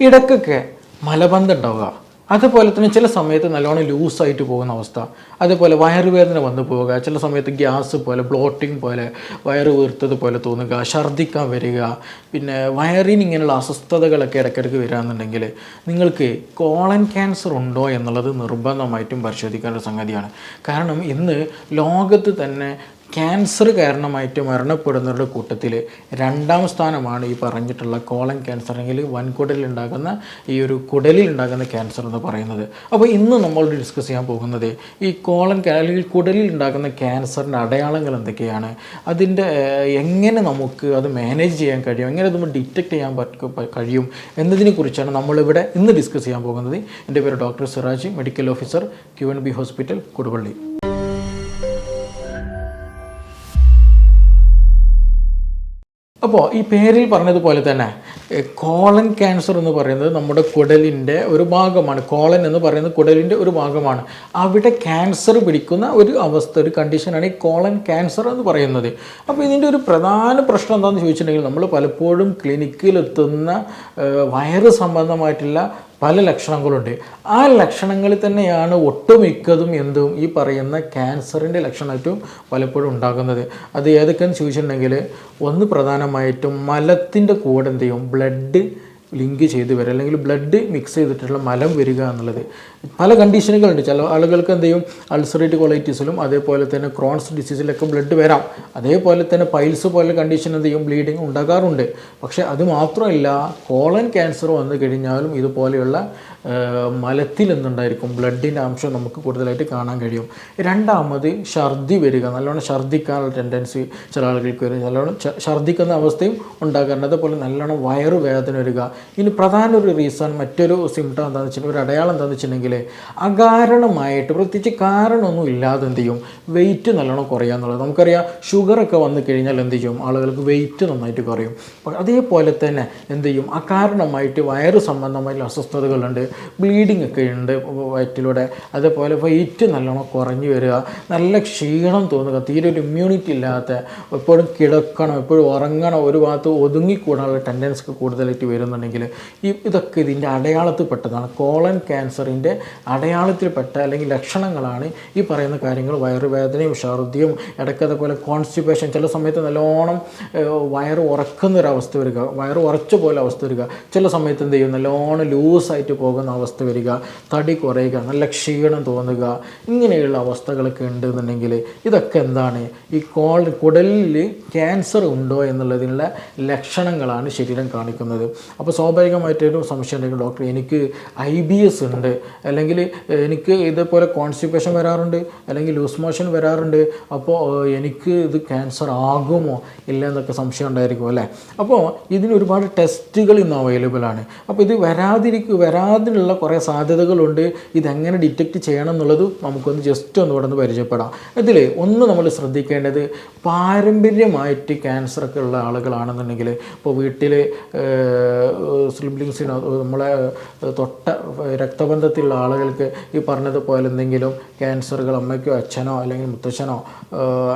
ഇടയ്ക്കൊക്കെ മലബന്ധം ഉണ്ടാവുക. അതുപോലെ തന്നെ ചില സമയത്ത് നല്ലോണം ലൂസായിട്ട് പോകുന്ന അവസ്ഥ. അതുപോലെ വയറുവേദന വന്നു പോവുക ചില സമയത്ത് ഗ്യാസ് പോലെ ബ്ലോട്ടിംഗ് പോലെ വയറ് വീർത്തത് പോലെ തോന്നുക ഛർദ്ദിക്കാൻ വരിക. പിന്നെ വയറിന് ഇങ്ങനെയുള്ള അസ്വസ്ഥതകളൊക്കെ ഇടയ്ക്കിടയ്ക്ക് വരാമെന്നുണ്ടെങ്കിൽ നിങ്ങൾക്ക് കോളൻ ക്യാൻസർ ഉണ്ടോ എന്നുള്ളത് നിർബന്ധമായിട്ടും പരിശോധിക്കേണ്ട സംഗതിയാണ്. കാരണം ഇന്ന് ലോകത്ത് തന്നെ ക്യാൻസർ കാരണമായിട്ട് മരണപ്പെടുന്നവരുടെ കൂട്ടത്തിൽ രണ്ടാം സ്ഥാനമാണ് ഈ പറഞ്ഞിട്ടുള്ള കോളൻ ക്യാൻസർ അല്ലെങ്കിൽ വൻകുടലിൽ ഉണ്ടാകുന്ന ഈ ഒരു കുടലിൽ ഉണ്ടാകുന്ന ക്യാൻസർ എന്ന് പറയുന്നത്. അപ്പോൾ ഇന്ന് നമ്മൾ ഡിസ്കസ് ചെയ്യാൻ പോകുന്നത് ഈ ക്യാ- അല്ലെങ്കിൽ കുടലിൽ ഉണ്ടാകുന്ന ക്യാൻസറിന്റെ അടയാളങ്ങൾ എന്തൊക്കെയാണ്? അതിന്റെ എങ്ങനെ നമുക്ക് അത് മാനേജ് ചെയ്യാൻ കഴിയും? എങ്ങനെ അത് ഡിറ്റക്റ്റ് ചെയ്യാൻ കഴിയും എന്നതിനെ കുറിച്ചാണ് നമ്മളിവിടെ ഇന്ന് ഡിസ്കസ് ചെയ്യാൻ പോകുന്നത്. എന്റെ പേര് doctor Siraj medical officer Q N B hospital Koduvally. അപ്പോൾ ഈ പേരിൽ പറഞ്ഞതുപോലെ തന്നെ കോളൻ ക്യാൻസർ എന്ന് പറയുന്നത് നമ്മുടെ കുടലിന്റെ ഒരു ഭാഗമാണ്. കോളൻ എന്ന് പറയുന്നത് കുടലിന്റെ ഒരു ഭാഗമാണ്. അവിടെ ക്യാൻസർ പിടിക്കുന്ന ഒരു അവസ്ഥ ഒരു കണ്ടീഷനാണ് ഈ കോളൻ ക്യാൻസർ എന്ന് പറയുന്നത്. അപ്പോൾ ഇതിന്റെ ഒരു പ്രധാന പ്രശ്നം എന്താണെന്ന് ചോദിച്ചിട്ടുണ്ടെങ്കിൽ നമ്മൾ പലപ്പോഴും ക്ലിനിക്കിലെത്തുന്ന വയറ് സംബന്ധമായിട്ടുള്ള പല ലക്ഷണങ്ങളുണ്ട്. ആ ലക്ഷണങ്ങളിൽ തന്നെയാണ് ഒട്ടുമിക്കതും എന്തും ഈ പറയുന്ന ക്യാൻസറിന്റെ ലക്ഷണമായിട്ടും പലപ്പോഴും ഉണ്ടാകുന്നത്. അത് ഏതൊക്കെയെന്ന് ചോദിച്ചിട്ടുണ്ടെങ്കിൽ ഒന്ന് പ്രധാനമായിട്ടും മലത്തിന്റെ കൂടെ എന്ത് ചെയ്യും? ബ്ലഡ് ലിങ്ക് ചെയ്ത് വരിക അല്ലെങ്കിൽ ബ്ലഡ് മിക്സ് ചെയ്തിട്ടുള്ള മലം വരിക എന്നുള്ളത്. പല കണ്ടീഷനുകളുണ്ട് ചില ആളുകൾക്ക് എന്ത് ചെയ്യും? അൾസറേറ്റ് കൊളൈറ്റിസിലും അതേപോലെ തന്നെ ക്രോൺസ് ഡിസീസിലൊക്കെ ബ്ലഡ് വരാം. അതേപോലെ തന്നെ പൈൽസ് പോലെ കണ്ടീഷൻ എന്ത് ചെയ്യും? ബ്ലീഡിങ് ഉണ്ടാകാറുണ്ട്. പക്ഷേ അത് മാത്രമല്ല കോളൻ ക്യാൻസർ വന്നു കഴിഞ്ഞാലും ഇതുപോലെയുള്ള മലത്തിൽ എന്തുണ്ടായിരിക്കും ബ്ലഡിന്റെ അംശം നമുക്ക് കൂടുതലായിട്ട് കാണാൻ കഴിയും. രണ്ടാമത് ഛർദി വരിക. നല്ലോണം ഛർദ്ദിക്കാനുള്ള ടെൻഡൻസി ചില ആളുകൾക്ക് വരും. നല്ലോണം ഛർദിക്കുന്ന അവസ്ഥയും ഉണ്ടാകാറുണ്ട്. അതുപോലെ നല്ലോണം വയറ് വേദന വരിക. ഇനി പ്രധാന ഒരു റീസൺ മറ്റൊരു സിംറ്റം എന്താണെന്ന് വെച്ചിട്ടുണ്ടെങ്കിൽ ഒരു അടയാളം എന്താണെന്ന് വെച്ചിട്ടുണ്ടെങ്കിൽ അകാരണമായിട്ട് പ്രത്യേകിച്ച് കാരണമൊന്നും ഇല്ലാതെ എന്ത് ചെയ്യും? വെയിറ്റ് നല്ലോണം കുറയുക എന്നുള്ളത്. നമുക്കറിയാം ഷുഗറൊക്കെ വന്നു കഴിഞ്ഞാൽ എന്ത് ചെയ്യും? ആളുകൾക്ക് വെയിറ്റ് നന്നായിട്ട് കുറയും. അതേപോലെ തന്നെ എന്ത് ചെയ്യും? അകാരണമായിട്ട് വയറ് സംബന്ധമായിട്ടുള്ള അസ്വസ്ഥതകളുണ്ട്. ബ്ലീഡിംഗ് ഒക്കെ ഉണ്ട് വയറ്റിലൂടെ. അതേപോലെ വെയിറ്റ് നല്ലോണം കുറഞ്ഞു വരിക. നല്ല ക്ഷീണം തോന്നുക. തീരെ ഒരു ഇമ്മ്യൂണിറ്റി ഇല്ലാത്ത എപ്പോഴും കിടക്കണം എപ്പോഴും ഉറങ്ങണം ഒരു ഭാഗത്ത് ഒതുങ്ങിക്കൂടാനുള്ള ടെൻഡൻസി ഒക്കെ കൂടുതലായിട്ട് വരുന്നുണ്ടെങ്കിൽ ഈ ഇതൊക്കെ ഇതിന്റെ അടയാളത്തിൽ പെട്ടതാണ്. കോളൻ ക്യാൻസറിന്റെ അടയാളത്തിൽപ്പെട്ട അല്ലെങ്കിൽ ലക്ഷണങ്ങളാണ് ഈ പറയുന്ന കാര്യങ്ങൾ. വയറുവേദനയും ഛർദിയും ഇടയ്ക്ക് അതേപോലെ കോൺസ്റ്റിപ്പേഷൻ ചില സമയത്ത് നല്ലോണം വയറ് ഉറക്കുന്ന ഒരു അവസ്ഥ വരിക. വയറ് ഉറച്ച പോലെ അവസ്ഥ വരിക. ചില സമയത്ത് എന്ത് ചെയ്യും? നല്ലോണം ലൂസായിട്ട് പോകുന്ന അവസ്ഥ വരിക തടി കുറയുക നല്ല ക്ഷീണം തോന്നുക ഇങ്ങനെയുള്ള അവസ്ഥകളൊക്കെ ഉണ്ടെന്നുണ്ടെങ്കിൽ ഇതൊക്കെ എന്താണ്? ഈ കോൾ കുടലിൽ ക്യാൻസർ ഉണ്ടോ എന്നുള്ളതിനുള്ള ലക്ഷണങ്ങളാണ് ശരീരം കാണിക്കുന്നത്. അപ്പോൾ സ്വാഭാവികമായിട്ടൊരു സംശയം ഉണ്ടെങ്കിൽ ഡോക്ടർ എനിക്ക് ഐ ബി എസ് ഉണ്ട് അല്ലെങ്കിൽ എനിക്ക് ഇതേപോലെ കോൺസ്റ്റിപ്പേഷൻ വരാറുണ്ട് അല്ലെങ്കിൽ ലൂസ് മോഷൻ വരാറുണ്ട് അപ്പോൾ എനിക്ക് ഇത് ക്യാൻസർ ആകുമോ ഇല്ല എന്നൊക്കെ സംശയം ഉണ്ടായിരിക്കും അല്ലേ? അപ്പോൾ ഇതിന് ഒരുപാട് ടെസ്റ്റുകൾ ഇന്ന് അവൈലബിൾ ആണ്. അപ്പോൾ ഇത് വരാതിരിക്കുക വരാതിനുള്ള കുറേ സാധ്യതകളുണ്ട്. ഇതെങ്ങനെ ഡിറ്റക്റ്റ് ചെയ്യണം എന്നുള്ളത് നമുക്കൊന്ന് ജസ്റ്റ് ഒന്ന് ഇവിടെ നിന്ന് പരിചയപ്പെടാം. ഇതിൽ ഒന്ന് നമ്മൾ ശ്രദ്ധിക്കേണ്ടത് പാരമ്പര്യമായിട്ട് ക്യാൻസറൊക്കെ ഉള്ള ആളുകളാണെന്നുണ്ടെങ്കിൽ ഇപ്പോൾ വീട്ടിൽ സിബ്ലിങ്സിനോ നമ്മളെ തൊട്ട രക്തബന്ധത്തിലുള്ള ആളുകൾക്ക് ഈ പറഞ്ഞതുപോലെ എന്തെങ്കിലും ക്യാൻസറുകൾ അമ്മയ്ക്കോ അച്ഛനോ അല്ലെങ്കിൽ മുത്തച്ഛനോ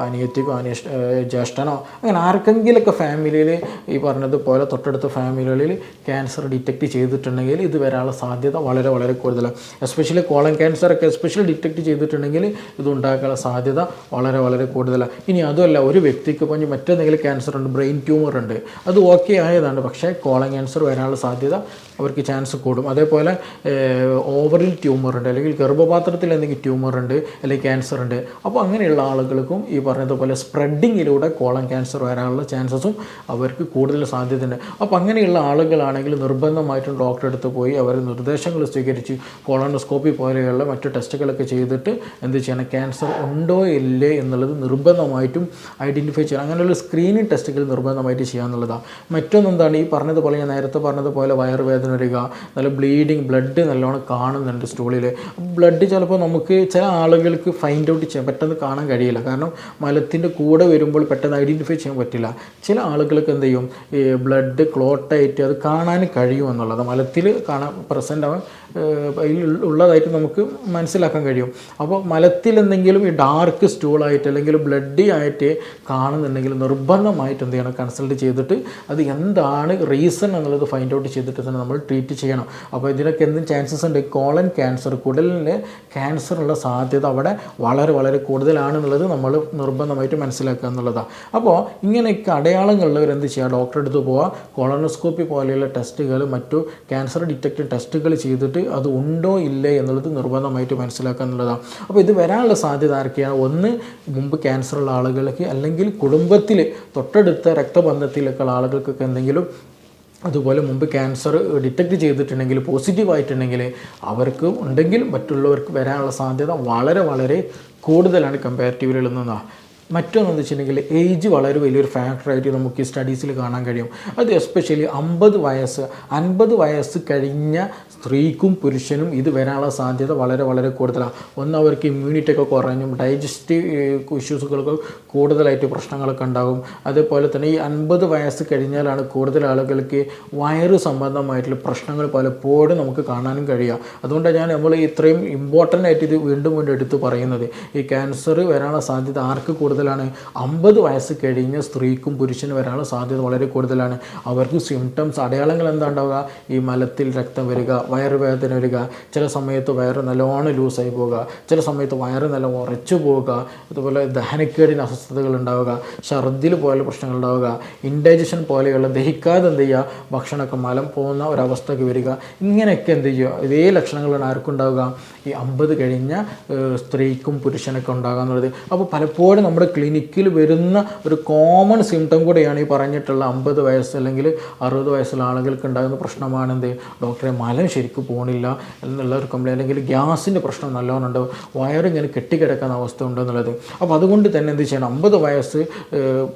അനിയത്തിക്കോ അനിയഷ് ഏഹ് ജ്യേഷ്ഠനോ അങ്ങനെ ആർക്കെങ്കിലൊക്കെ ഫാമിലിയിൽ ഈ പറഞ്ഞതുപോലെ തൊട്ടടുത്ത ഫാമിലികളിൽ ക്യാൻസർ ഡിറ്റക്റ്റ് ചെയ്തിട്ടുണ്ടെങ്കിൽ ഇത് വരാനുള്ള സാധ്യത വളരെ വളരെ കൂടുതലാണ്. എസ്പെഷ്യലി കോളൻ ക്യാൻസർ ഒക്കെ എസ്പെഷ്യലി ഡിറ്റക്റ്റ് ചെയ്തിട്ടുണ്ടെങ്കിൽ ഇത് ഉണ്ടാക്കാനുള്ള സാധ്യത വളരെ വളരെ കൂടുതലാണ്. ഇനി അതുമല്ല ഒരു വ്യക്തിക്ക് ഇനി മറ്റെന്തെങ്കിലും ക്യാൻസർ ഉണ്ട് ബ്രെയിൻ ട്യൂമർ ഉണ്ട് അത് ഓക്കെ ആയതാണ്. പക്ഷേ കോളൻ ക്യാൻസർ വരാനുള്ള സാധ്യത അവർക്ക് ചാൻസ് കൂടും. അതേപോലെ ഓവറിൽ ട്യൂമർ ഉണ്ട് അല്ലെങ്കിൽ ഗർഭപാത്രത്തിൽ എന്തെങ്കിലും ട്യൂമർ ഉണ്ട് അല്ലെങ്കിൽ ക്യാൻസർ ഉണ്ട്. അപ്പോൾ അങ്ങനെയുള്ള ആളുകൾക്കും ഈ പറഞ്ഞതുപോലെ സ്പ്രെഡിങ്ങിലൂടെ കോളം ക്യാൻസർ വരാനുള്ള ചാൻസസും അവർക്ക് കൂടുതൽ സാധ്യതയുണ്ട്. അപ്പോൾ അങ്ങനെയുള്ള ആളുകളാണെങ്കിൽ നിർബന്ധമായിട്ടും ഡോക്ടറെ അടുത്ത് പോയി അവർ നിർദ്ദേശങ്ങൾ സ്വീകരിച്ച് കോളോണോസ്കോപ്പി പോലെയുള്ള മറ്റു ടെസ്റ്റുകളൊക്കെ ചെയ്തിട്ട് എന്ത് ചെയ്യണം ക്യാൻസർ ഉണ്ടോ ഇല്ലേ എന്നുള്ളത് നിർബന്ധമായിട്ടും ഐഡന്റിഫൈ ചെയ്യണം. അങ്ങനെയുള്ള സ്ക്രീനിങ് ടെസ്റ്റുകൾ നിർബന്ധമായിട്ട് ചെയ്യാന്നുള്ളതാണ് മറ്റൊന്നെന്താണ് ഈ പറഞ്ഞതുപോലെ ഞാൻ നേരത്തെ പറഞ്ഞതുപോലെ വയറുവേദന വരിക. നല്ല ബ്ലീഡിങ് ബ്ലഡ് നല്ലോണം കാണുന്നുണ്ട് സ്റ്റൂളിൽ ബ്ലഡ് ചിലപ്പോൾ നമുക്ക് ചില ആളുകൾക്ക് ഫൈൻഡ് ഔട്ട് ചെയ്യാൻ പെട്ടെന്ന് കാണാൻ കഴിയില്ല. കാരണം മലത്തിന്റെ കൂടെ വരുമ്പോൾ പെട്ടെന്ന് ഐഡന്റിഫൈ ചെയ്യാൻ പറ്റില്ല. ചില ആളുകൾക്ക് എന്ത് ചെയ്യും? ഈ ബ്ലഡ് ക്ലോട്ടായിട്ട് അത് കാണാൻ കഴിയുമെന്നുള്ളത് മലത്തിൽ കാണാൻ പ്രസന്റ് ആവാൻ അതിൽ ഉള്ളതായിട്ട് നമുക്ക് മനസ്സിലാക്കാൻ കഴിയും. അപ്പോൾ മലത്തിൽ എന്തെങ്കിലും ഈ ഡാർക്ക് സ്റ്റൂളായിട്ട് അല്ലെങ്കിൽ ബ്ലഡി ആയിട്ട് കാണുന്നുണ്ടെങ്കിൽ നിർബന്ധമായിട്ട് എന്ത് ചെയ്യണം? കൺസൾട്ട് ചെയ്തിട്ട് അത് എന്താണ് റീസൺ എന്നുള്ളത് ഫൈൻഡ് ഔട്ട് ചെയ്തിട്ട് തന്നെ നമ്മൾ ട്രീറ്റ് ചെയ്യണം. അപ്പോൾ ഇതിനൊക്കെ എന്തും ചാൻസസ് ഉണ്ട്. കോളൻ ക്യാൻസർ കുടലിന് ക്യാൻസർ ഉള്ള സാധ്യത അവിടെ വളരെ വളരെ കൂടുതലാണെന്നുള്ളത് നമ്മൾ നിർബന്ധമായിട്ട് മനസ്സിലാക്കുക എന്നുള്ളതാണ്. അപ്പോൾ ഇങ്ങനെയൊക്കെ അടയാളങ്ങളുള്ളവർ എന്ത് ചെയ്യുക? ഡോക്ടറെ അടുത്ത് പോവുക. കോളനോസ്കോപ്പി പോലെയുള്ള ടെസ്റ്റുകൾ മറ്റു ക്യാൻസർ ഡിറ്റക്ട് ടെസ്റ്റുകൾ ചെയ്തിട്ട് അത് ഉണ്ടോ ഇല്ലേ എന്നുള്ളത് നിർബന്ധമായിട്ട് മനസ്സിലാക്കുക എന്നുള്ളതാണ്. അപ്പോൾ ഇത് വരാനുള്ള സാധ്യത ആരൊക്കെയാണ്? ഒന്ന് മുമ്പ് ക്യാൻസർ ഉള്ള ആളുകൾക്ക് അല്ലെങ്കിൽ കുടുംബത്തിൽ തൊട്ടടുത്ത രക്തബന്ധത്തിലൊക്കെ ഉള്ള ആളുകൾക്കൊക്കെ എന്തെങ്കിലും അതുപോലെ മുമ്പ് ക്യാൻസർ ഡിറ്റക്ട് ചെയ്തിട്ടുണ്ടെങ്കിൽ പോസിറ്റീവായിട്ടുണ്ടെങ്കിൽ അവർക്ക് ഉണ്ടെങ്കിൽ മറ്റുള്ളവർക്ക് വരാനുള്ള സാധ്യത വളരെ വളരെ കൂടുതലാണ് കമ്പാരിറ്റീവിൽ നിന്നാണ് മറ്റൊന്നെന്ന് വെച്ചിട്ടുണ്ടെങ്കിൽ ഏജ് വളരെ വലിയൊരു ഫാക്ടറായിട്ട് നമുക്ക് ഈ സ്റ്റഡീസിൽ കാണാൻ കഴിയും. അത് എസ്പെഷ്യലി അമ്പത് വയസ്സ് അൻപത് വയസ്സ് കഴിഞ്ഞ സ്ത്രീക്കും പുരുഷനും ഇത് വരാനുള്ള സാധ്യത വളരെ വളരെ കൂടുതലാണ്. ഒന്ന് അവർക്ക് ഇമ്മ്യൂണിറ്റി ഒക്കെ കുറഞ്ഞും ഡൈജസ്റ്റീവ് ഇഷ്യൂസുകൾക്ക് കൂടുതലായിട്ട് പ്രശ്നങ്ങളൊക്കെ ഉണ്ടാകും. അതേപോലെ തന്നെ ഈ അൻപത് വയസ്സ് കഴിഞ്ഞാലാണ് കൂടുതൽ ആളുകൾക്ക് വയറ് സംബന്ധമായിട്ടുള്ള പ്രശ്നങ്ങൾ പലപ്പോഴും നമുക്ക് കാണാനും കഴിയുക. അതുകൊണ്ടാണ് ഞാൻ നമ്മൾ ഇത്രയും ഇമ്പോർട്ടന്റ് ആയിട്ട് ഇത് വീണ്ടും വീണ്ടും എടുത്ത് പറയുന്നത്. ഈ ക്യാൻസർ വരാനുള്ള സാധ്യത ആർക്ക് കൂടുതലാണ്. അമ്പത് വയസ്സ് കഴിഞ്ഞ സ്ത്രീക്കും പുരുഷനും വരാനുള്ള സാധ്യത വളരെ കൂടുതലാണ്. അവർക്ക് സിംറ്റംസ് അടയാളങ്ങൾ എന്താ ഉണ്ടാവുക ഈ മലത്തിൽ രക്തം വരിക വയറുവേദന വരിക ചില സമയത്ത് വയറ് നല്ലോണം ലൂസായി പോവുക ചില സമയത്ത് വയറ് നല്ല ഉറച്ചു പോവുക അതുപോലെ ദഹനക്കേടിന് അസ്വസ്ഥതകൾ ഉണ്ടാവുക ഛർദിൽ പോലെ പ്രശ്നങ്ങൾ ഉണ്ടാവുക ഇൻഡൈജഷൻ പോലെയുള്ള ദഹിക്കാതെ എന്ത് ചെയ്യുക? ഭക്ഷണമൊക്കെ മലം പോകുന്ന ഒരവസ്ഥയ്ക്ക് വരിക. ഇങ്ങനെയൊക്കെ എന്ത് ചെയ്യുക? ഇതേ ലക്ഷണങ്ങളാണ് ആർക്കും ഉണ്ടാവുക ഈ അമ്പത് കഴിഞ്ഞ സ്ത്രീക്കും പുരുഷനൊക്കെ ഉണ്ടാകുക എന്നുള്ളത് അപ്പോൾ പലപ്പോഴും നമ്മുടെ ക്ലിനിക്കിൽ വരുന്ന ഒരു കോമൺ സിംറ്റം കൂടെയാണ് ഈ പറഞ്ഞിട്ടുള്ള അമ്പത് വയസ്സ് അല്ലെങ്കിൽ അറുപത് വയസ്സുള്ള ആളുകൾക്ക് ഉണ്ടാകുന്ന പ്രശ്നമാണ് പ്രശ്നമാണെന്ത് ഡോക്ടറെ മലം ശരിക്കും പോണില്ല എന്നുള്ള ഒരു കംപ്ലൈന്റ് അല്ലെങ്കിൽ ഗ്യാസിന്റെ പ്രശ്നം നല്ലോണം ഉണ്ട്. വയറിങ്ങനെ കെട്ടിക്കിടക്കുന്ന അവസ്ഥ ഉണ്ടെന്നുള്ളത് അപ്പോൾ അതുകൊണ്ട് തന്നെ എന്ത് ചെയ്യണം? അമ്പത് വയസ്സ്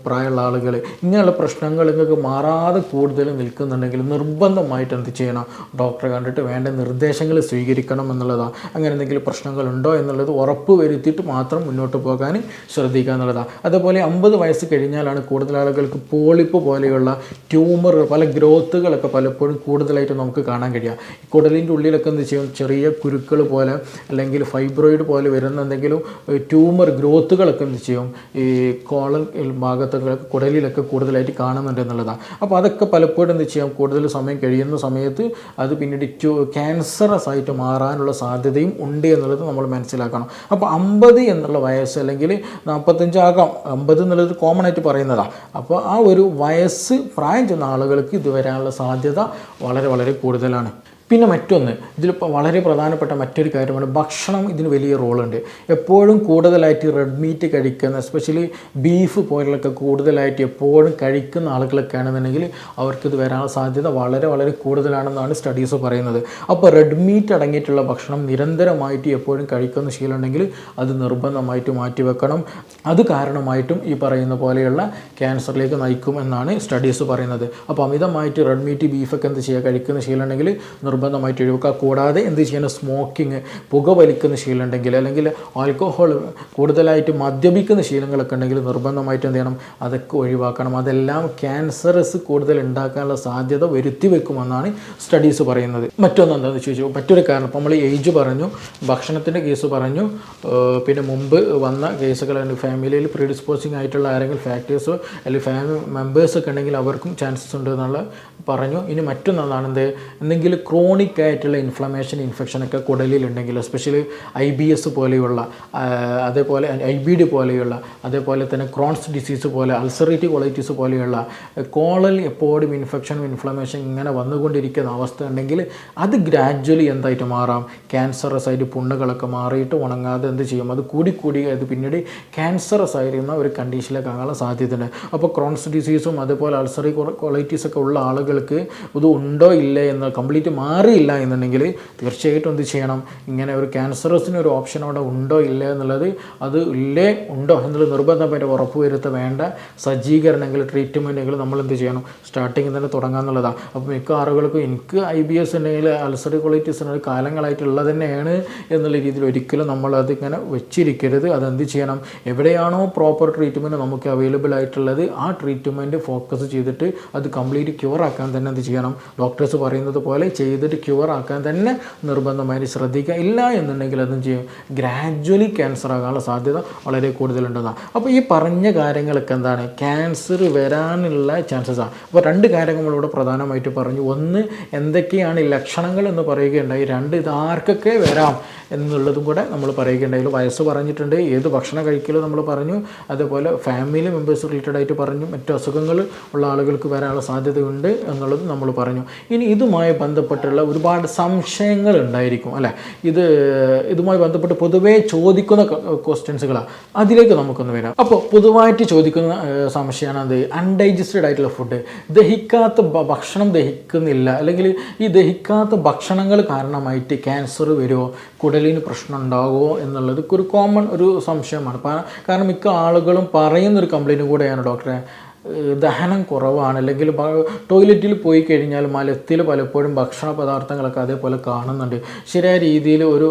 പ്രായമുള്ള ആളുകൾ ഇങ്ങനെയുള്ള പ്രശ്നങ്ങൾ നിങ്ങൾക്ക് മാറാതെ കൂടുതൽ നിൽക്കുന്നുണ്ടെങ്കിൽ നിർബന്ധമായിട്ട് എന്ത് ചെയ്യണം? ഡോക്ടറെ കണ്ടിട്ട് വേണ്ട നിർദ്ദേശങ്ങൾ സ്വീകരിക്കണം എന്നുള്ളതാണ് അങ്ങനെ എന്തെങ്കിലും പ്രശ്നങ്ങളുണ്ടോ എന്നുള്ളത് ഉറപ്പ് വരുത്തിയിട്ട് മാത്രം മുന്നോട്ട് പോകാൻ ശ്രദ്ധിക്കുക എന്നുള്ളതാണ് അതുപോലെ അമ്പത് വയസ്സ് കഴിഞ്ഞാലാണ് കൂടുതൽ ആളുകൾക്ക് പോളിപ്പ് പോലെയുള്ള ട്യൂമർ പല ഗ്രോത്തുകളൊക്കെ പലപ്പോഴും കൂടുതലായിട്ട് നമുക്ക് കാണാൻ കഴിയുക. കുടലിന്റെ ഉള്ളിലൊക്കെ എന്ത് ചെയ്യും? ചെറിയ കുരുക്കൾ പോലെ അല്ലെങ്കിൽ ഫൈബ്രോയിഡ് പോലെ വരുന്ന എന്തെങ്കിലും ട്യൂമർ ഗ്രോത്തുകളൊക്കെ എന്ത് ചെയ്യും? ഈ കോളൻ ഭാഗത്തൊക്കെ കുടലിലൊക്കെ കൂടുതലായിട്ട് കാണുന്നുണ്ട് എന്നുള്ളതാണ് അപ്പോൾ അതൊക്കെ പലപ്പോഴും എന്ത് ചെയ്യാം? കൂടുതൽ സമയം കഴിയുന്ന സമയത്ത് അത് പിന്നീട് ട്യൂ ക്യാൻസറസ് ആയിട്ട് മാറാനുള്ള സാധ്യതയും ഉണ്ട് എന്നുള്ളത് നമ്മൾ മനസ്സിലാക്കണം. അപ്പോൾ അമ്പത് എന്നുള്ള വയസ്സ് അല്ലെങ്കിൽ നാൽപ്പത്തഞ്ചാകാം അമ്പത് എന്നുള്ളത് കോമൺ ആയിട്ട് പറയുന്നതാണ് അപ്പോൾ ആ ഒരു വയസ്സ് പ്രായം ചെന്ന ആളുകൾക്ക് ഇത് വരാനുള്ള സാധ്യത വളരെ വളരെ കൂടുതലാണ്. പിന്നെ മറ്റൊന്ന് ഇതിലിപ്പോൾ വളരെ പ്രധാനപ്പെട്ട മറ്റൊരു കാര്യമാണ് ഭക്ഷണം ഇതിന് വലിയ റോളുണ്ട്. എപ്പോഴും കൂടുതലായിട്ട് റെഡ് മീറ്റ് കഴിക്കുന്ന എസ്പെഷ്യലി ബീഫ് പോലുള്ളൊക്കെ കൂടുതലായിട്ട് എപ്പോഴും കഴിക്കുന്ന ആളുകളൊക്കെ ആണെന്നുണ്ടെങ്കിൽ അവർക്കിത് വരാനുള്ള സാധ്യത വളരെ വളരെ കൂടുതലാണെന്നാണ് സ്റ്റഡീസ് പറയുന്നത്. അപ്പോൾ റെഡ് മീറ്റ് അടങ്ങിയിട്ടുള്ള ഭക്ഷണം നിരന്തരമായിട്ട് എപ്പോഴും കഴിക്കുന്ന ശീലമുണ്ടെങ്കിൽ അത് നിർബന്ധമായിട്ട് മാറ്റിവെക്കണം. അത് കാരണമായിട്ടും ഈ പറയുന്ന പോലെയുള്ള ക്യാൻസറിലേക്ക് നയിക്കും എന്നാണ് സ്റ്റഡീസ് പറയുന്നത്. അപ്പോൾ അമിതമായിട്ട് റെഡ് മീറ്റ് ബീഫൊക്കെ എന്ത് ചെയ്യുക കഴിക്കുന്ന ശീലമുണ്ടെങ്കിൽ നിർബന്ധമായിട്ട് ഒഴിവാക്കുക കൂടാതെ എന്ത് ചെയ്യണം? സ്മോക്കിങ് പുക വലിക്കുന്ന ശീലമുണ്ടെങ്കിൽ അല്ലെങ്കിൽ ആൽക്കഹോൾ കൂടുതലായിട്ട് മദ്യപിക്കുന്ന ശീലങ്ങളൊക്കെ ഉണ്ടെങ്കിൽ നിർബന്ധമായിട്ട് എന്ത് ചെയ്യണം? അതൊക്കെ ഒഴിവാക്കണം. അതെല്ലാം ക്യാൻസറസ് കൂടുതൽ ഉണ്ടാക്കാനുള്ള സാധ്യത വരുത്തി വെക്കുമെന്നാണ് സ്റ്റഡീസ് പറയുന്നത്. മറ്റൊന്ന് എന്താണെന്ന് ചോദിച്ചു? മറ്റൊരു കാരണം. ഇപ്പോൾ നമ്മൾ ഏജ് പറഞ്ഞു ഭക്ഷണത്തിന്റെ കേസ് പറഞ്ഞു പിന്നെ മുമ്പ് വന്ന കേസുകളുണ്ട് ഫാമിലിയിൽ പ്രീഡിസ്പോസിങ് ആയിട്ടുള്ള ആരെങ്കിലും ഫാക്ടേഴ്സോ അല്ലെങ്കിൽ ഫാമിലി മെമ്പേഴ്സൊക്കെ ഉണ്ടെങ്കിൽ അവർക്കും ചാൻസസ് ഉണ്ട് എന്നുള്ള പറഞ്ഞു. ഇനി മറ്റൊന്നാണ് എന്ത്? എന്തെങ്കിലും ക്രോണിക് ആയിട്ടുള്ള ഇൻഫ്ലമേഷൻ ഇൻഫെക്ഷനൊക്കെ കുടലിലുണ്ടെങ്കിൽ എസ്പെഷ്യലി ഐ ബി എസ് പോലെയുള്ള അതേപോലെ ഐ ബി ഡി പോലെയുള്ള അതേപോലെ തന്നെ ക്രോൺസ് ഡിസീസ് പോലെ അൾസറേറ്റീവ് കൊളൈറ്റീസ് പോലെയുള്ള കോളൽ എപ്പോഴും ഇൻഫെക്ഷനും ഇൻഫ്ലമേഷൻ ഇങ്ങനെ വന്നുകൊണ്ടിരിക്കുന്ന അവസ്ഥ ഉണ്ടെങ്കിൽ അത് ഗ്രാജ്വലി എന്തായിട്ട് മാറാം? ക്യാൻസറസ് ആയിട്ട് പുണ്ണുകളൊക്കെ മാറിയിട്ട് ഉണങ്ങാതെ എന്ത് ചെയ്യും? അത് കൂടിക്കൂടി കൂടി അത് പിന്നീട് ക്യാൻസറസ് ആയിരുന്ന ഒരു കണ്ടീഷനിലേക്ക് ആകാനുള്ള സാധ്യതയുണ്ട്. അപ്പോൾ ക്രോൺസ് ഡിസീസും അതേപോലെ അൾസറി കൊളൈറ്റീസൊക്കെ ഉള്ള ആളുകൾക്ക് ഇത് ഉണ്ടോ ഇല്ലേ എന്ന് കംപ്ലീറ്റ് മാറിയില്ല എന്നുണ്ടെങ്കിൽ തീർച്ചയായിട്ടും എന്ത് ചെയ്യണം? ഇങ്ങനെ ഒരു ക്യാൻസറസിന് ഒരു ഓപ്ഷൻ അവിടെ ഉണ്ടോ ഇല്ലേ എന്നുള്ളത് അത് ഇല്ലേ ഉണ്ടോ എന്നുള്ള നിർബന്ധമായിട്ട് ഉറപ്പുവരുത്ത വേണ്ട. സജ്ജീകരണങ്ങൾ ട്രീറ്റ്മെന്റുകൾ നമ്മൾ എന്ത് ചെയ്യണം? സ്റ്റാർട്ടിങ്ങിൽ തന്നെ തുടങ്ങാന്നുള്ളതാണ് അപ്പോൾ മിക്ക ആളുകൾക്കും എനിക്ക് ഐ ബി എസ് ഉണ്ടെങ്കിൽ അൾസറി ക്വാളിറ്റീസ് ഉണ്ടെങ്കിൽ കാലങ്ങളായിട്ടുള്ളത് തന്നെയാണ് എന്നുള്ള രീതിയിൽ ഒരിക്കലും നമ്മൾ അതിങ്ങനെ വെച്ചിരിക്കരുത്. അതെന്ത് ചെയ്യണം? എവിടെയാണോ പ്രോപ്പർ ട്രീറ്റ്മെന്റ് നമുക്ക് അവൈലബിൾ ആയിട്ടുള്ളത് ആ ട്രീറ്റ്മെന്റ് ഫോക്കസ് ചെയ്തിട്ട് അത് കംപ്ലീറ്റ് ക്യൂർ ആക്കാൻ തന്നെ എന്ത് ചെയ്യണം? ഡോക്ടേഴ്സ് പറയുന്നത് പോലെ ചെയ്ത് ചെയ്തിട്ട് ക്യൂർ ആക്കാൻ തന്നെ നിർബന്ധമായി ശ്രദ്ധിക്കുക. ഇല്ല എന്നുണ്ടെങ്കിൽ അതും ചെയ്യും. ഗ്രാജ്വലി ക്യാൻസർ ആകാനുള്ള സാധ്യത വളരെ കൂടുതലുണ്ടെന്നാണ് അപ്പോൾ ഈ പറഞ്ഞ കാര്യങ്ങളൊക്കെ എന്താണ്? ക്യാൻസർ വരാനുള്ള ചാൻസസ് ആണ് അപ്പോൾ രണ്ട് കാര്യങ്ങൾ നമ്മളിവിടെ പ്രധാനമായിട്ട് പറഞ്ഞു. ഒന്ന് എന്തൊക്കെയാണ് ഈ ലക്ഷണങ്ങൾ എന്ന് പറയുകയുണ്ടായി. രണ്ട് ഇത് ആർക്കൊക്കെ വരാം എന്നുള്ളതും കൂടെ നമ്മൾ പറയുകയുണ്ടായി. വയസ്സ് പറഞ്ഞിട്ടുണ്ട്. ഏത് ഭക്ഷണം കഴിക്കലും നമ്മൾ പറഞ്ഞു. അതുപോലെ ഫാമിലി മെമ്പേഴ്സ് റിലേറ്റഡ് ആയിട്ട് പറഞ്ഞു. മറ്റു അസുഖങ്ങൾ ഉള്ള ആളുകൾക്ക് വരാനുള്ള സാധ്യതയുണ്ട് എന്നുള്ളത് നമ്മൾ പറഞ്ഞു. ഇനി ഇതുമായി ബന്ധപ്പെട്ടുള്ള ഒരുപാട് സംശയങ്ങൾ ഉണ്ടായിരിക്കും അല്ലേ? ഇത് ഇതുമായി ബന്ധപ്പെട്ട് പൊതുവേ ചോദിക്കുന്ന ക്വസ്റ്റ്യൻസുകളാണ് അതിലേക്ക് നമുക്കൊന്ന് വരാം. അപ്പോൾ പൊതുവായിട്ട് ചോദിക്കുന്ന സംശയമാണ് അത് അൺഡൈജസ്റ്റഡ് ആയിട്ടുള്ള ഫുഡ് ദഹിക്കാത്ത ഭക്ഷണം ദഹിക്കുന്നില്ല. അല്ലെങ്കിൽ ഈ ദഹിക്കാത്ത ഭക്ഷണങ്ങൾ കാരണമായിട്ട് ക്യാൻസർ വരുമോ കുടലിന് പ്രശ്നം ഉണ്ടാകുമോ എന്നുള്ളത് ഒരു കോമൺ ഒരു സംശയമാണ്. കാരണം മിക്ക ആളുകളും പറയുന്നൊരു കംപ്ലൈന്റ് കൂടെയാണ് ഡോക്ടറെ ദഹനം കുറവാണ്. അല്ലെങ്കിൽ ടോയ്ലറ്റിൽ പോയി കഴിഞ്ഞാൽ മലത്തിൽ പലപ്പോഴും ഭക്ഷണ പദാർത്ഥങ്ങളൊക്കെ അതേപോലെ കാണുന്നുണ്ട്. ശരിയായ രീതിയിൽ ഒരു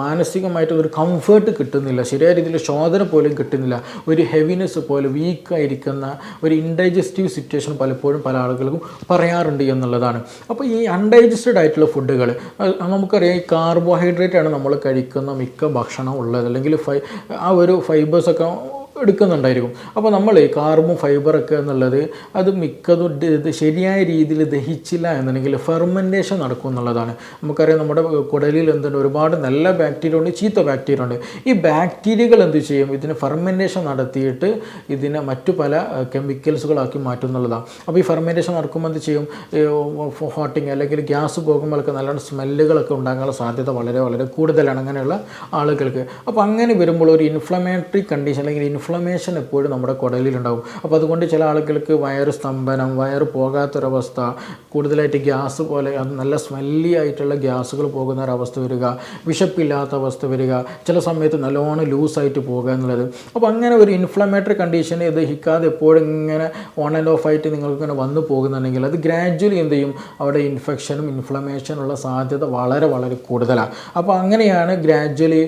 മാനസികമായിട്ട് ഒരു കംഫേർട്ട് കിട്ടുന്നില്ല. ശരിയായ രീതിയിൽ ശോധന പോലും കിട്ടുന്നില്ല. ഒരു ഹെവിനെസ് പോലെ വീക്കായിരിക്കുന്ന ഒരു ഇൻഡൈജസ്റ്റീവ് സിറ്റുവേഷൻ പലപ്പോഴും പല ആളുകൾക്കും പറയാറുണ്ട് എന്നുള്ളതാണ്. അപ്പോൾ ഈ അൺഡൈജസ്റ്റഡ് ആയിട്ടുള്ള ഫുഡുകൾ നമുക്കറിയാം ഈ കാർബോഹൈഡ്രേറ്റ് ആണ് നമ്മൾ കഴിക്കുന്ന മിക്ക ഭക്ഷണം ഉള്ളത്. അല്ലെങ്കിൽ ഫൈ ആ ഒരു ഫൈബേഴ്സൊക്കെ എടുക്കുന്നുണ്ടായിരിക്കും. അപ്പോൾ നമ്മൾ കാർബും ഫൈബറൊക്കെ എന്നുള്ളത് അത് മിക്കതും ശരിയായ രീതിയിൽ ദഹിച്ചില്ല എന്നുണ്ടെങ്കിൽ ഫെർമെന്റേഷൻ നടക്കും എന്നുള്ളതാണ്. നമുക്കറിയാം നമ്മുടെ കുടലിൽ എന്തുണ്ട്? ഒരുപാട് നല്ല ബാക്ടീരിയ ഉണ്ട് ചീത്ത ബാക്ടീരിയ ഉണ്ട്. ഈ ബാക്ടീരിയകൾ എന്ത് ചെയ്യും? ഇതിന് ഫെർമെന്റേഷൻ നടത്തിയിട്ട് ഇതിനെ മറ്റു പല കെമിക്കൽസുകളാക്കി മാറ്റും എന്നുള്ളതാണ്. അപ്പോൾ ഈ ഫെർമെന്റേഷൻ നടക്കുമ്പോൾ എന്ത് ചെയ്യും? ഹോട്ടിങ് അല്ലെങ്കിൽ ഗ്യാസ് പോകുമ്പോഴൊക്കെ നല്ലോണം സ്മെല്ലുകളൊക്കെ ഉണ്ടാകാനുള്ള സാധ്യത വളരെ വളരെ കൂടുതലാണ് അങ്ങനെയുള്ള ആളുകൾക്ക്. അപ്പോൾ അങ്ങനെ വരുമ്പോൾ ഒരു ഇൻഫ്ലമേറ്ററി കണ്ടീഷൻ അല്ലെങ്കിൽ ഇൻഫ്ലമേഷൻ എപ്പോഴും നമ്മുടെ കുടലിലുണ്ടാവും. അപ്പോൾ അതുകൊണ്ട് ചില ആളുകൾക്ക് വയറ് സ്തംഭനം വയറ് പോകാത്തൊരവസ്ഥ കൂടുതലായിട്ട് ഗ്യാസ് പോലെ നല്ല സ്മെല്ലി ആയിട്ടുള്ള ഗ്യാസുകൾ പോകുന്ന ഒരവസ്ഥ വരിക വിശപ്പില്ലാത്ത അവസ്ഥ വരിക ചില സമയത്ത് നല്ലോണം ലൂസായിട്ട് പോകുക എന്നുള്ളത്. അപ്പോൾ അങ്ങനെ ഒരു ഇൻഫ്ലമേറ്ററി കണ്ടീഷൻ ദഹിക്കാതെ എപ്പോഴും ഇങ്ങനെ ഓൺ ആൻഡ് ഓഫ് ആയിട്ട് നിങ്ങൾക്ക് ഇങ്ങനെ വന്നു പോകുന്നുണ്ടെങ്കിൽ അത് ഗ്രാജ്വലി എന്ത് ചെയ്യും? അവിടെ ഇൻഫെക്ഷനും ഇൻഫ്ലമേഷനുള്ള സാധ്യത വളരെ വളരെ കൂടുതലാണ് അപ്പോൾ അങ്ങനെയാണ് gradually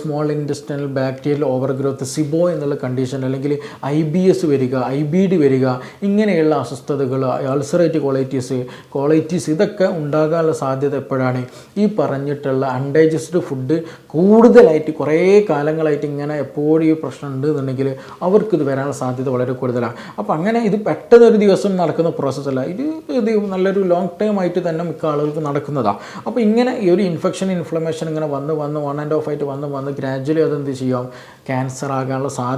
small industrial bacterial over growth SIBO എന്നുള്ള കണ്ടീഷൻ അല്ലെങ്കിൽ ഐ ബി എസ് വരിക ഐ ബി ഡി വരിക ഇങ്ങനെയുള്ള അസ്വസ്ഥതകൾ അൾസറേറ്റ് കോളൈറ്റീസ് കോളൈറ്റീസ് ഇതൊക്കെ ഉണ്ടാകാനുള്ള സാധ്യത എപ്പോഴാണ്? ഈ പറഞ്ഞിട്ടുള്ള അൺഡൈജസ്റ്റഡ് ഫുഡ് കൂടുതലായിട്ട് കുറേ കാലങ്ങളായിട്ട് ഇങ്ങനെ എപ്പോഴും ഈ പ്രശ്നം ഉണ്ട് എന്നുണ്ടെങ്കിൽ അവർക്കിത് വരാനുള്ള സാധ്യത വളരെ കൂടുതലാണ്. അപ്പോൾ അങ്ങനെ ഇത് പെട്ടെന്ന് ഒരു ദിവസം നടക്കുന്ന പ്രോസസ്സല്ല ഇത് ഇത് നല്ലൊരു ലോങ് ടൈം ആയിട്ട് തന്നെ മിക്ക ആളുകൾക്ക് നടക്കുന്നതാണ് അപ്പോൾ ഇങ്ങനെ ഈ ഒരു ഇൻഫെക്ഷൻ ഇൻഫ്ലമേഷൻ ഇങ്ങനെ വന്ന് വന്ന് വൺ ആൻഡ് ഓഫ് ആയിട്ട് വന്ന് വന്ന് ഗ്രാജ്വലി അതെന്ത് ചെയ്യാം? ക്യാൻസർ ആകാനുള്ള സാധ്യത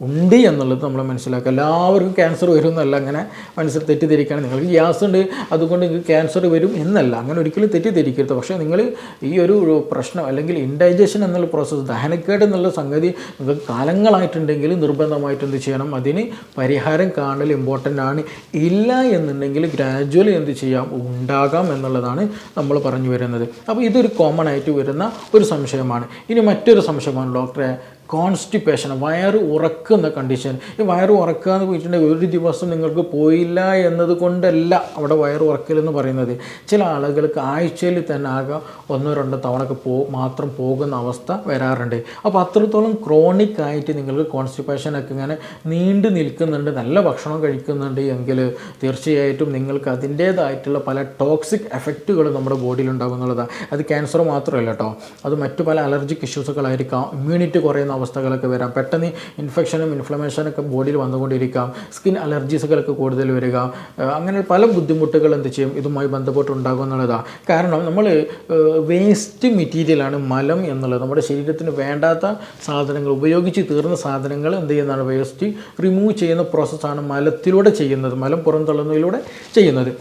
ഉണ്ട് എന്നുള്ളത് നമ്മൾ മനസ്സിലാക്കുക. എല്ലാവർക്കും ക്യാൻസർ വരും എന്നല്ല അങ്ങനെ മനസ്സിൽ തെറ്റിദ്ധരിക്കുകയാണ് നിങ്ങൾക്ക് ഗ്യാസ് ഉണ്ട് അതുകൊണ്ട് നിങ്ങൾക്ക് ക്യാൻസർ വരും എന്നല്ല. അങ്ങനെ ഒരിക്കലും തെറ്റിദ്ധരിക്കരുത്. പക്ഷേ നിങ്ങൾ ഈ ഒരു പ്രശ്നം അല്ലെങ്കിൽ ഇൻഡൈജഷൻ എന്നുള്ള പ്രോസസ്സ് ദഹനക്കേട് എന്നുള്ള സംഗതി നിങ്ങൾക്ക് കാലങ്ങളായിട്ടുണ്ടെങ്കിൽ നിർബന്ധമായിട്ട് എന്ത് ചെയ്യണം? അതിന് പരിഹാരം കാണൽ ഇമ്പോർട്ടന്റ് ആണ്. ഇല്ല എന്നുണ്ടെങ്കിൽ ഗ്രാജുവലി എന്ത് ചെയ്യാം? ഉണ്ടാകാം എന്നുള്ളതാണ് നമ്മൾ പറഞ്ഞു വരുന്നത്. അപ്പോൾ ഇതൊരു കോമൺ ആയിട്ട് വരുന്ന ഒരു സംശയമാണ്. ഇനി മറ്റൊരു സംശയമാണ് ഡോക്ടറെ കോൺസ്റ്റിപ്പേഷൻ വയറ് ഉറക്കുന്ന കണ്ടീഷൻ ഈ വയറ് ഉറക്കുക എന്ന് വെച്ചിട്ടുണ്ടെങ്കിൽ ഒരു ദിവസം നിങ്ങൾക്ക് പോയില്ല എന്നതുകൊണ്ടല്ല അവിടെ വയറ് ഉറക്കലെന്ന് പറയുന്നത്. ചില ആളുകൾക്ക് ആഴ്ചയിൽ തന്നെ ആകെ ഒന്നോ രണ്ടോ തവണക്ക് പോ മാത്രം പോകുന്ന അവസ്ഥ വരാറുണ്ട്. അപ്പോൾ അത്രത്തോളം ക്രോണിക് ആയിട്ട് നിങ്ങൾക്ക് കോൺസ്റ്റിപ്പേഷൻ ഒക്കെ ഇങ്ങനെ നീണ്ടു നിൽക്കുന്നുണ്ട് നല്ല ഭക്ഷണം കഴിക്കുന്നുണ്ട് എങ്കിൽ തീർച്ചയായിട്ടും നിങ്ങൾക്ക് അതിന്റേതായിട്ടുള്ള പല ടോക്സിക് എഫക്റ്റുകൾ നമ്മുടെ ബോഡിയിൽ ഉണ്ടാകുന്നുള്ളതാണ് അത് ക്യാൻസർ മാത്രമല്ല കേട്ടോ അത് മറ്റു പല അലർജിക് ഇഷ്യൂസുകളായിരിക്കാം ഇമ്മ്യൂണിറ്റി കുറയുന്ന അവസ്ഥകളൊക്കെ വരാം. പെട്ടെന്ന് ഇൻഫെക്ഷനും ഇൻഫ്ലമേഷനൊക്കെ ബോഡിയിൽ വന്നുകൊണ്ടിരിക്കാം. സ്കിൻ അലർജീസുകളൊക്കെ കൂടുതൽ വരിക. അങ്ങനെ പല ബുദ്ധിമുട്ടുകൾ എന്ത് ചെയ്യും? ഇതുമായി ബന്ധപ്പെട്ട് ഉണ്ടാകും എന്നുള്ളതാണ് കാരണം നമ്മൾ വേസ്റ്റ് മെറ്റീരിയലാണ് മലം എന്നുള്ളത്. നമ്മുടെ ശരീരത്തിന് വേണ്ടാത്ത സാധനങ്ങൾ ഉപയോഗിച്ച് തീർന്ന സാധനങ്ങൾ എന്ത് ചെയ്യുന്നതാണ്? വേസ്റ്റ് റിമൂവ് ചെയ്യുന്ന പ്രോസസ്സാണ് മലത്തിലൂടെ ചെയ്യുന്നത്. മലം പുറന്തള്ളുന്നതിലൂടെ ചെയ്യുന്നത്.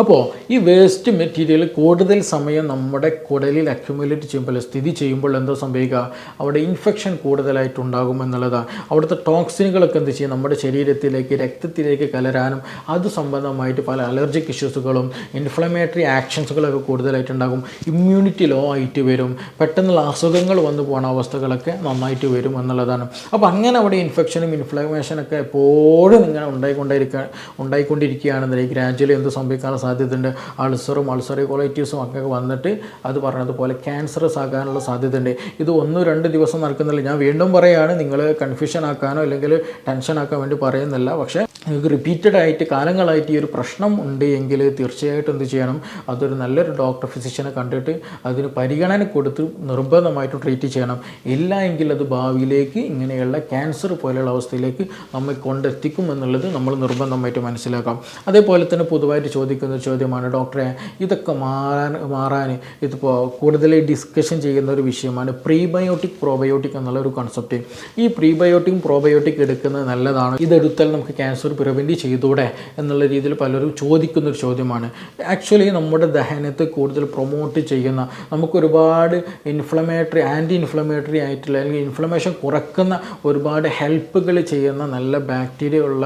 അപ്പോൾ ഈ വേസ്റ്റ് മെറ്റീരിയൽ കൂടുതൽ സമയം നമ്മുടെ കുടലിൽ അക്യുമുലേറ്റ് ചെയ്യുമ്പോൾ സ്ഥിതി ചെയ്യുമ്പോൾ എന്തോ സംഭവിക്കുക? അവിടെ ഇൻഫെക്ഷൻ കൂടുതലായിട്ടുണ്ടാകും എന്നുള്ളതാണ് അവിടുത്തെ ടോക്സിനുകളൊക്കെ എന്ത് ചെയ്യും? നമ്മുടെ ശരീരത്തിലേക്ക് രക്തത്തിലേക്ക് കലരാനും അത് സംബന്ധമായിട്ട് പല അലർജിക് ഇഷ്യൂസുകളും ഇൻഫ്ലമേറ്ററി ആക്ഷൻസുകളൊക്കെ കൂടുതലായിട്ടുണ്ടാകും ഇമ്മ്യൂണിറ്റി ലോ ആയിട്ട് വരും. പെട്ടെന്നുള്ള അസുഖങ്ങൾ വന്നു പോകുന്ന അവസ്ഥകളൊക്കെ നന്നായിട്ട് വരും എന്നുള്ളതാണ്. അപ്പോൾ അങ്ങനെ അവിടെ ഇൻഫെക്ഷനും ഇൻഫ്ലമേഷനൊക്കെ എപ്പോഴും ഇങ്ങനെ ഉണ്ടായിക്കൊണ്ടിരിക്കുക ഉണ്ടായിക്കൊണ്ടിരിക്കുകയാണെന്നുണ്ടെങ്കിൽ ഗ്രാജ്വലി എന്ത് സംഭവിക്കാനുള്ള സാധ്യതയുണ്ട്. അൾസറും അൾസറി കൊളൈറ്റീസും ഒക്കെ വന്നിട്ട് അത് പറഞ്ഞതുപോലെ ക്യാൻസറസ് ആകാനുള്ള സാധ്യതയുണ്ട്. ഇത് ഒന്നും രണ്ട് ദിവസം നടക്കുന്നില്ല. ഞാൻ വീണ്ടും പറയുകയാണ് നിങ്ങൾ കൺഫ്യൂഷൻ ആക്കാനോ അല്ലെങ്കിൽ ടെൻഷൻ ആക്കാൻ വേണ്ടി പറയുന്നില്ല. പക്ഷേ നിങ്ങൾക്ക് റിപ്പീറ്റഡ് ആയിട്ട് കാലങ്ങളായിട്ട് ഈ ഒരു പ്രശ്നം ഉണ്ട് എങ്കിൽ തീർച്ചയായിട്ടും എന്ത് ചെയ്യണം? അതൊരു നല്ലൊരു ഡോക്ടർ ഫിസിഷ്യനെ കണ്ടിട്ട് അതിന് പരിഗണന കൊടുത്ത് നിർബന്ധമായിട്ടും ട്രീറ്റ് ചെയ്യണം. ഇല്ല എങ്കിൽ അത് ഭാവിയിലേക്ക് ഇങ്ങനെയുള്ള ക്യാൻസർ പോലെയുള്ള അവസ്ഥയിലേക്ക് നമ്മെ കൊണ്ടെത്തിക്കും എന്നുള്ളത് നമ്മൾ നിർബന്ധമായിട്ട് മനസ്സിലാക്കാം. അതേപോലെ തന്നെ പൊതുവായിട്ട് ചോദിക്കുന്ന ഒരു ചോദ്യമാണ് ഡോക്ടറെ. ഇതൊക്കെ മാറാൻ മാറാൻ ഇതിപ്പോൾ കൂടുതൽ ഡിസ്കഷൻ ചെയ്യുന്ന ഒരു വിഷയമാണ് പ്രീബയോട്ടിക് പ്രോബയോട്ടിക് എന്നുള്ള ഒരു കോൺസെപ്റ്റ് ഈ പ്രീബയോട്ടിക് പ്രോബയോട്ടിക് എടുക്കുന്നത് നല്ലതാണ്. ഇതെടുത്താൽ നമുക്ക് ക്യാൻസർ പ്രിവെന്റ് ചെയ്തൂടെ എന്നുള്ള രീതിയിൽ പലരും ചോദിക്കുന്നൊരു ചോദ്യമാണ്. ആക്ച്വലി നമ്മുടെ ദഹനത്തെ കൂടുതൽ പ്രൊമോട്ട് ചെയ്യുന്ന നമുക്ക് ഒരുപാട് ഇൻഫ്ലമേറ്ററി ആന്റി ഇൻഫ്ലമേറ്ററി ആയിട്ടുള്ള അല്ലെങ്കിൽ ഇൻഫ്ലമേഷൻ കുറക്കുന്ന ഒരുപാട് ഹെൽപ്പുകൾ ചെയ്യുന്ന നല്ല ബാക്ടീരിയ ഉള്ള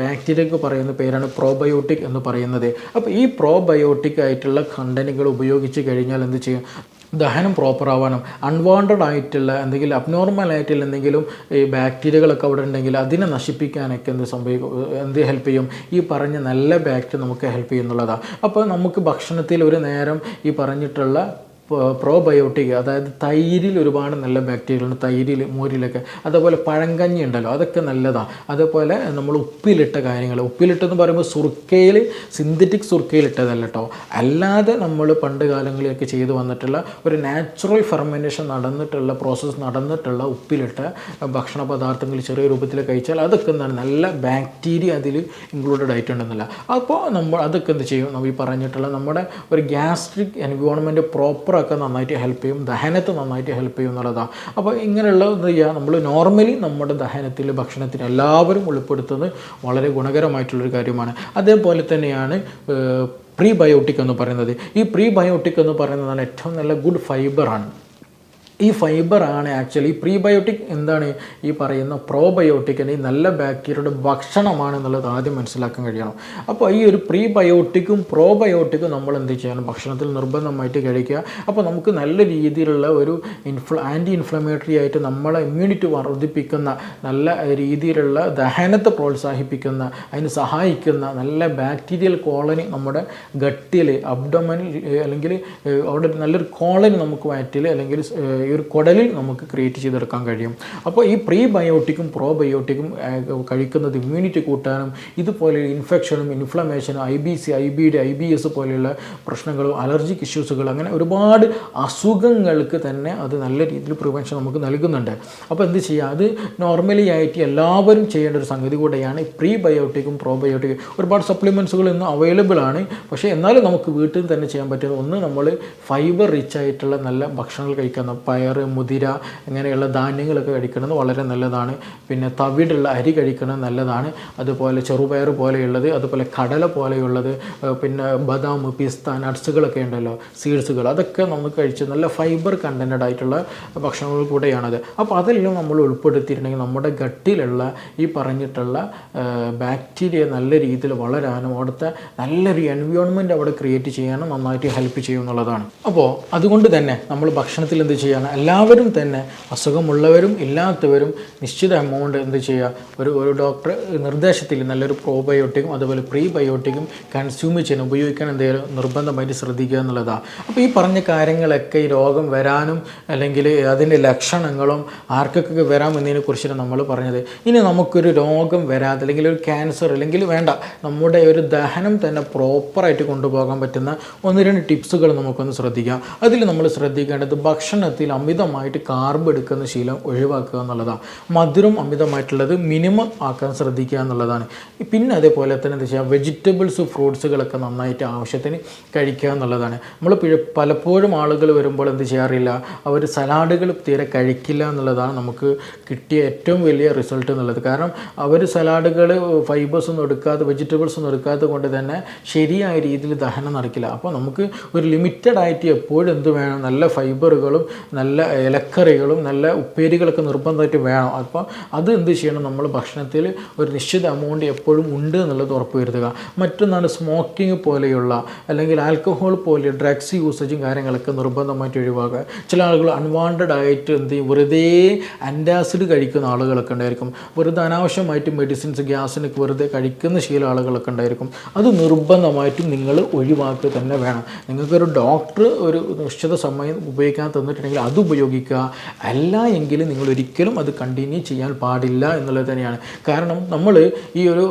ബാക്ടീരിയക്ക് പറയുന്ന പേരാണ് പ്രോബയോട്ടിക് എന്ന് പറയുന്നത്. അപ്പോൾ ഈ പ്രോബയോട്ടിക് ആയിട്ടുള്ള കണ്ടന്റുകൾ ഉപയോഗിച്ച് കഴിഞ്ഞാൽ എന്ത് ചെയ്യും? ദഹനം പ്രോപ്പർ ആവാനും അൺവാണ്ടഡ് ആയിട്ടുള്ള എന്തെങ്കിലും അബ്നോർമൽ ആയിട്ടുള്ള എന്തെങ്കിലും ഈ ബാക്ടീരിയകളൊക്കെ അവിടെ ഉണ്ടെങ്കിൽ അതിനെ നശിപ്പിക്കാനൊക്കെ എന്ത് സംഭവിക്കും? എന്ത് ഹെൽപ്പ് ചെയ്യും? ഈ പറഞ്ഞ നല്ല ബാക്ടീരിയ നമുക്ക് ഹെൽപ്പ് ചെയ്യുന്നുള്ളതാണ് അപ്പോൾ നമുക്ക് ഭക്ഷണത്തിൽ ഒരു നേരം ഈ പറഞ്ഞിട്ടുള്ള പ്രോബയോട്ടിക് അതായത് തൈരിൽ ഒരുപാട് നല്ല ബാക്ടീരിയകളുണ്ട് തൈരിൽ മോരിലൊക്കെ. അതേപോലെ പഴങ്കഞ്ഞി ഉണ്ടല്ലോ അതൊക്കെ നല്ലതാണ് അതേപോലെ നമ്മൾ ഉപ്പിലിട്ട കാര്യങ്ങൾ. ഉപ്പിലിട്ടെന്ന് പറയുമ്പോൾ സുർക്കയിൽ സിന്തറ്റിക് സുർക്കയിലിട്ടതല്ല കേട്ടോ അല്ലാതെ നമ്മൾ പണ്ട് കാലങ്ങളിലൊക്കെ ചെയ്തു വന്നിട്ടുള്ള ഒരു നാച്ചുറൽ ഫെർമെന്റേഷൻ നടന്നിട്ടുള്ള പ്രോസസ്സ് നടന്നിട്ടുള്ള ഉപ്പിലിട്ട ഭക്ഷണ പദാർത്ഥങ്ങൾ ചെറിയ രൂപത്തിൽ കഴിച്ചാൽ അതൊക്കെ എന്താണ്? നല്ല ബാക്ടീരിയ അതിൽ ഇൻക്ലൂഡഡ് ആയിട്ടുണ്ടെന്നല്ല. അപ്പോൾ നമ്മൾ അതൊക്കെ എന്ത് ചെയ്യും? നമ്മൾ ഈ പറഞ്ഞിട്ടുള്ള നമ്മുടെ ഒരു ഗ്യാസ്ട്രിക് എൻവയോൺമെന്റ് പ്രോപ്പർ ഒക്കെ നന്നായിട്ട് ഹെൽപ്പ് ചെയ്യും. ദഹനത്തെ നന്നായിട്ട് ഹെൽപ്പ് ചെയ്യും എന്നുള്ളതാണ് അപ്പോൾ ഇങ്ങനെയുള്ള എന്ത് ചെയ്യുക നമ്മൾ നോർമലി നമ്മുടെ ദഹനത്തിൽ ഭക്ഷണത്തിൽ എല്ലാവരും ഉൾപ്പെടുത്തുന്നത് വളരെ ഗുണകരമായിട്ടുള്ളൊരു കാര്യമാണ്. അതേപോലെ തന്നെയാണ് പ്രീബയോട്ടിക് എന്ന് പറയുന്നത്. ഈ പ്രീബയോട്ടിക് എന്ന് പറയുന്നതാണ് ഏറ്റവും നല്ല ഗുഡ് ഫൈബറാണ് ഈ ഫൈബറാണ് ആക്ച്വലി പ്രീബയോട്ടിക് എന്താണ് ഈ പറയുന്ന പ്രോബയോട്ടിക് ഈ നല്ല ബാക്ടീരിയയുടെ ഭക്ഷണമാണ് എന്നുള്ളത് ആദ്യം മനസ്സിലാക്കാൻ കഴിയണം. അപ്പോൾ ഈ ഒരു പ്രീബയോട്ടിക്കും പ്രോബയോട്ടിക്കും നമ്മൾ എന്ത് ചെയ്യണം? ഭക്ഷണത്തിൽ നിർബന്ധമായിട്ട് കഴിക്കുക. അപ്പോൾ നമുക്ക് നല്ല രീതിയിലുള്ള ഒരു ഇൻഫ്ല ആന്റി ഇൻഫ്ലമേറ്ററി ആയിട്ട് നമ്മളെ ഇമ്മ്യൂണിറ്റി വർദ്ധിപ്പിക്കുന്ന നല്ല രീതിയിലുള്ള ദഹനത്തെ പ്രോത്സാഹിപ്പിക്കുന്ന അതിന് സഹായിക്കുന്ന നല്ല ബാക്ടീരിയൽ കോളനി നമ്മുടെ ഗട്ടിൽ അബ്ഡമനിൽ അല്ലെങ്കിൽ അവിടെ നല്ലൊരു കോളനി നമുക്ക് വയറ്റിൽ അല്ലെങ്കിൽ ഈ ഒരു കുടലിൽ നമുക്ക് ക്രിയേറ്റ് ചെയ്തെടുക്കാൻ കഴിയും. അപ്പോൾ ഈ പ്രീ ബയോട്ടിക്കും പ്രോ ബയോട്ടിക്കും കഴിക്കുന്നത് ഇമ്മ്യൂണിറ്റി കൂട്ടാനും ഇതുപോലെ ഇൻഫെക്ഷനും ഇൻഫ്ലമേഷനും I B C I B D I B S പോലെയുള്ള പ്രശ്നങ്ങളും അലർജിക് ഇഷ്യൂസുകൾ അങ്ങനെ ഒരുപാട് അസുഖങ്ങൾക്ക് തന്നെ അത് നല്ല രീതിയിൽ പ്രിവെൻഷൻ നമുക്ക് നൽകുന്നുണ്ട്. അപ്പോൾ എന്ത് ചെയ്യുക? അത് നോർമലി ആയിട്ട് എല്ലാവരും ചെയ്യേണ്ട ഒരു സംഗതി കൂടെയാണ് പ്രീ ബയോട്ടിക്കും പ്രോ ബയോട്ടിക്കും ഒരുപാട് സപ്ലിമെൻസുകൾ ഇന്ന് അവൈലബിൾ ആണ്. പക്ഷേ എന്നാലും നമുക്ക് വീട്ടിൽ തന്നെ ചെയ്യാൻ പറ്റുന്ന ഒന്ന് നമ്മൾ ഫൈബർ റിച്ച് ആയിട്ടുള്ള നല്ല ഭക്ഷണങ്ങൾ കഴിക്കുന്ന പയർ മുതിര അങ്ങനെയുള്ള ധാന്യങ്ങളൊക്കെ കഴിക്കുന്നത് വളരെ നല്ലതാണ്. പിന്നെ തവിടുള്ള അരി കഴിക്കുന്നത് നല്ലതാണ്. അതുപോലെ ചെറുപയർ പോലെയുള്ളത് അതുപോലെ കടല പോലെയുള്ളത് പിന്നെ ബദാം പിസ്ത നട്ട്സുകളൊക്കെ ഉണ്ടല്ലോ സീഡ്സുകൾ അതൊക്കെ നമുക്ക് കഴിച്ച് നല്ല ഫൈബർ കണ്ടന്റഡ് ആയിട്ടുള്ള ഭക്ഷണങ്ങൾ കൂടെയാണത്. അപ്പോൾ അതെല്ലാം നമ്മൾ ഉൾപ്പെടുത്തിയിട്ടുണ്ടെങ്കിൽ നമ്മുടെ ഗട്ടിലുള്ള ഈ പറഞ്ഞിട്ടുള്ള ബാക്ടീരിയ നല്ല രീതിയിൽ വളരാനും അവിടുത്തെ നല്ലൊരു എൻവയോൺമെന്റ് അവിടെ ക്രിയേറ്റ് ചെയ്യാനും നന്നായിട്ട് ഹെൽപ്പ് ചെയ്യും എന്നുള്ളതാണ്. അപ്പോൾ അതുകൊണ്ട് തന്നെ നമ്മൾ ഭക്ഷണത്തിൽ എന്ത് ചെയ്യണം? എല്ലാവരും തന്നെ അസുഖമുള്ളവരും ഇല്ലാത്തവരും നിശ്ചിത എമൗണ്ട് എന്ത് ചെയ്യുക? ഒരു ഒരു ഡോക്ടർ നിർദ്ദേശത്തിൽ നല്ലൊരു പ്രോബയോട്ടിക്കും അതുപോലെ പ്രീ ബയോട്ടിക്കും കൺസ്യൂം ചെയ്യാൻ ഉപയോഗിക്കാൻ എന്തെങ്കിലും നിർബന്ധമായിട്ട് ശ്രദ്ധിക്കുക എന്നുള്ളതാണ് അപ്പോൾ ഈ പറഞ്ഞ കാര്യങ്ങളൊക്കെ ഈ രോഗം വരാനും അല്ലെങ്കിൽ അതിന്റെ ലക്ഷണങ്ങളും ആർക്കൊക്കെ വരാം എന്നതിനെ കുറിച്ചാണ് നമ്മൾ പറഞ്ഞത്. ഇനി നമുക്കൊരു രോഗം വരാതെ അല്ലെങ്കിൽ ഒരു ക്യാൻസർ അല്ലെങ്കിൽ വേണ്ട നമ്മുടെ ഒരു ദഹനം തന്നെ പ്രോപ്പറായിട്ട് കൊണ്ടുപോകാൻ പറ്റുന്ന ഒന്ന് രണ്ട് ടിപ്സുകൾ നമുക്കൊന്ന് ശ്രദ്ധിക്കാം. അതിൽ നമ്മൾ ശ്രദ്ധിക്കേണ്ടത് ഭക്ഷണത്തിൽ അമിതമായിട്ട് കാർബ് എടുക്കുന്ന ശീലം ഒഴിവാക്കുക എന്നുള്ളതാണ്. മധുരം അമിതമായിട്ടുള്ളത് മിനിമം ആക്കാൻ ശ്രദ്ധിക്കുക എന്നുള്ളതാണ്. പിന്നെ അതേപോലെ തന്നെ എന്താ ചെയ്യുക വെജിറ്റബിൾസ് ഫ്രൂട്ട്സുകളൊക്കെ നന്നായിട്ട് ആവശ്യത്തിന് കഴിക്കുക എന്നുള്ളതാണ്. നമ്മൾ പലപ്പോഴും ആളുകൾ വരുമ്പോൾ എന്ത് ചെയ്യാറില്ല അവർ സലാഡുകൾ തീരെ കഴിക്കില്ല എന്നുള്ളതാണ് നമുക്ക് കിട്ടിയ ഏറ്റവും വലിയ റിസൾട്ട് എന്നുള്ളത്. കാരണം അവർ സലാഡുകൾ ഫൈബേഴ്സ് ഒന്നും എടുക്കാതെ വെജിറ്റബിൾസ് ഒന്നും എടുക്കാതെ കൊണ്ട് തന്നെ ശരിയായ രീതിയിൽ ദഹനം നടക്കില്ല. അപ്പോൾ നമുക്ക് ഒരു ലിമിറ്റഡ് ആയിട്ട് എപ്പോഴും എന്ത് വേണം നല്ല ഫൈബറുകളും നല്ല നല്ല ഇലക്കറികളും നല്ല ഉപ്പേരികളൊക്കെ നിർബന്ധമായിട്ട് വേണം. അപ്പോൾ അത് എന്ത് ചെയ്യണം? നമ്മൾ ഭക്ഷണത്തിൽ ഒരു നിശ്ചിത എമൗണ്ട് എപ്പോഴും ഉണ്ട് എന്നുള്ളത് ഉറപ്പ് വരുത്തുക. മറ്റൊന്നാണ് സ്മോക്കിംഗ് പോലെയുള്ള അല്ലെങ്കിൽ ആൽക്കഹോൾ പോലെ ഡ്രഗ്സ് യൂസേജും കാര്യങ്ങളൊക്കെ നിർബന്ധമായിട്ട് ഒഴിവാക്കുക. ചില ആളുകൾ അൺവാണ്ടഡ് ആയിട്ട് എന്ത് ചെയ്യും? വെറുതെ ആന്റാസിഡ് കഴിക്കുന്ന ആളുകളൊക്കെ ഉണ്ടായിരിക്കും. വെറുതെ അനാവശ്യമായിട്ട് മെഡിസിൻസ് ഗ്യാസിനൊക്കെ വെറുതെ കഴിക്കുന്ന ശീല ആളുകളൊക്കെ ഉണ്ടായിരിക്കും. അത് നിർബന്ധമായിട്ടും നിങ്ങൾ ഒഴിവാക്കുക തന്നെ വേണം. നിങ്ങൾക്കൊരു ഡോക്ടർ ഒരു നിശ്ചിത സമയം ഉപയോഗിക്കാൻ തന്നിട്ടുണ്ടെങ്കിൽ അത് ഉപയോഗിക്കുക അല്ല എങ്കിൽ നിങ്ങൾ ഒരിക്കലും അത് കണ്ടിന്യൂ ചെയ്യാൻ പാടില്ല എന്നുള്ളത് തന്നെയാണ്. കാരണം നമ്മൾ ഈ ഒരു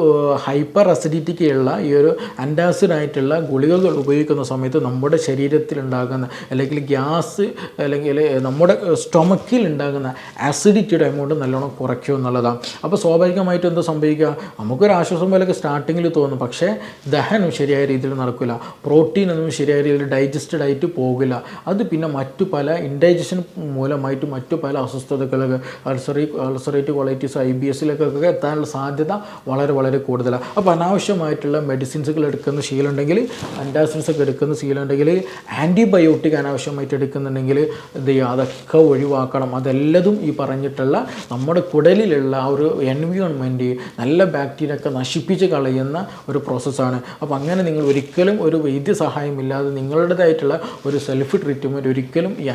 ഹൈപ്പർ അസിഡിറ്റിക്ക് ഉള്ള ഈ ഒരു അന്റാസിഡ് ആയിട്ടുള്ള ഗുളികകൾ ഉപയോഗിക്കുന്ന സമയത്ത് നമ്മുടെ ശരീരത്തിൽ ഉണ്ടാകുന്ന അല്ലെങ്കിൽ ഗ്യാസ് അല്ലെങ്കിൽ നമ്മുടെ സ്റ്റൊമക്കിൽ ഉണ്ടാകുന്ന ആസിഡിറ്റിയുടെ എമൗണ്ട് നല്ലോണം കുറയ്ക്കും എന്നുള്ളതാണ്. അപ്പോൾ സ്വാഭാവികമായിട്ടും എന്താ സംഭവിക്കുക? നമുക്കൊരു ആശ്വാസം പോലെയൊക്കെ സ്റ്റാർട്ടിങ്ങിൽ തോന്നും. പക്ഷേ ദഹനം ശരിയായ രീതിയിൽ നടക്കില്ല. പ്രോട്ടീൻ ഒന്നും ശരിയായ രീതിയിൽ ഡൈജസ്റ്റഡ് ആയിട്ട് പോകില്ല. അത് പിന്നെ മറ്റു പല ഇൻഡൈജഷൻ മൂലമായിട്ട് മറ്റു പല അസ്വസ്ഥതകളൊക്കെ അൾസറി അൾസറേറ്റ് ക്വാളിറ്റീസ് ഐ ബി എസിലേക്കൊക്കെ എത്താനുള്ള സാധ്യത വളരെ വളരെ കൂടുതലാണ് അപ്പോൾ അനാവശ്യമായിട്ടുള്ള മെഡിസിൻസുകൾ എടുക്കുന്ന ശീലമുണ്ടെങ്കിൽ അന്റാസിഡ്സ് ഒക്കെ എടുക്കുന്ന ശീലമുണ്ടെങ്കിൽ ആന്റിബയോട്ടിക് അനാവശ്യമായിട്ട് എടുക്കുന്നുണ്ടെങ്കിൽ എന്ത് ചെയ്യുക? അതൊക്കെ ഒഴിവാക്കണം. അതെല്ലതും ഈ പറഞ്ഞിട്ടുള്ള നമ്മുടെ കുടലിലുള്ള ആ ഒരു എൻവിയോൺമെന്റ് നല്ല ബാക്ടീരിയ ഒക്കെ നശിപ്പിച്ച് കളയുന്ന ഒരു പ്രോസസ്സാണ് അപ്പോൾ അങ്ങനെ നിങ്ങൾ ഒരിക്കലും ഒരു വൈദ്യസഹായമില്ലാതെ നിങ്ങളുടേതായിട്ടുള്ള ഒരു സെൽഫ് ട്രീറ്റ്മെന്റ് ഒരിക്കലും ഈ